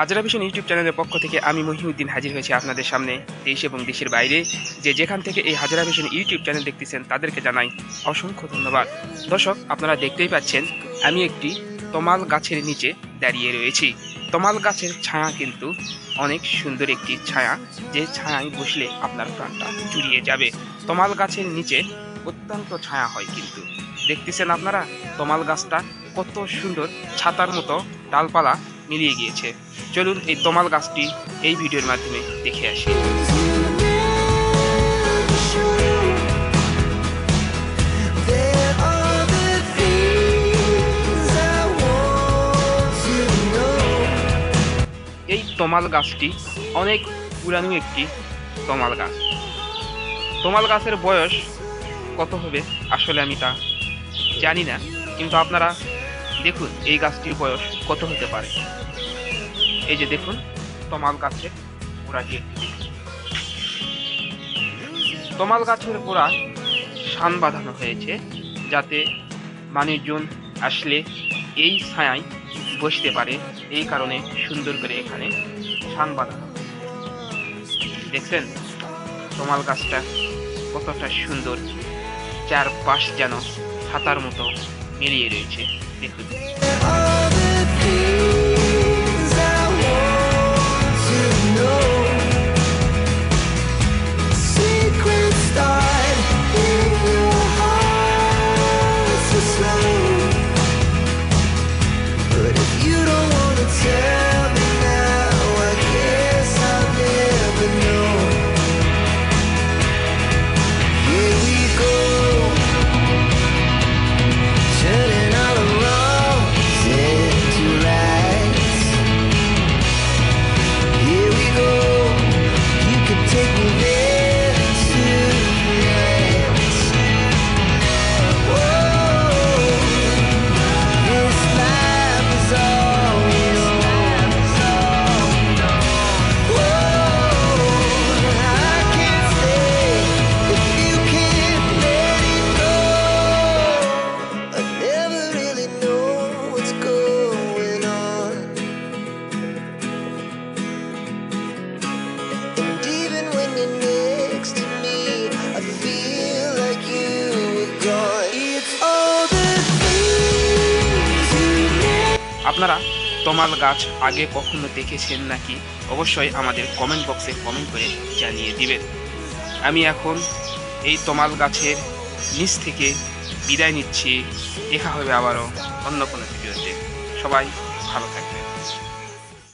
Hazra vision YouTube চ্যানেলের পক্ষ থেকে আমি মহিউদ্দিন হাজির হয়েছি আপনাদের সামনে দেশ এবং দেশের বাইরে। যে যেখান থেকে এই হাজরা ভিশন ইউটিউব চ্যানেল দেখতেছেন, তাদেরকে জানাই অসংখ্য ধন্যবাদ। দর্শক, আপনারা দেখতেই পাচ্ছেন, আমি একটি তমাল গাছের নিচে দাঁড়িয়ে রয়েছি। তমাল গাছের ছায়া কিন্তু অনেক সুন্দর একটি ছায়া, যে ছায়ায় বসলে আপনার প্রাণটা জুড়িয়ে যাবে। তমাল গাছের নিচে অত্যন্ত ছায়া হয় কিন্তু। দেখতেছেন আপনারা, তমাল গাছটা কত সুন্দর ছাতার মতো ডালপালা মিলিয়ে গিয়েছে চলুন এই তমাল গাছটি এই ভিডিওর মাধ্যমে দেখে আসি. এই তমাল গাছটি অনেক পুরানো একটি তমাল গাছ তমাল গাছের বয়স কত হবে আসলে আমি তা জানি না, কিন্তু আপনারা দেখুন, এই গাছটির বয়স কত হতে পারে? এই যে দেখুন, তমাল গাছের গোড়াটি একটু তমাল গাছের গোড়া শান বাঁধানো হয়েছে, যাতে মানুষজন আসলে এই ছায়ায় বসতে পারে, এই কারণে সুন্দর করে এখানে শান বাঁধানো দেখছেন? তমাল গাছটা কতটা সুন্দর, চারপাশ যেন ছাতার মতো মিলিয়ে রয়েছে দেখুন There আপনারা তমাল গাছ আগে কখনো দেখেছেন নাকি? অবশ্যই আমাদের কমেন্ট বক্সে কমেন্ট করে জানিয়ে দিবেন। আমি এখন এই তমাল গাছের নিচ থেকে বিদায় নিচ্ছি। দেখা হবে আবারও অন্য কোনো ভিডিওতে। সবাই ভালো থাকবেন।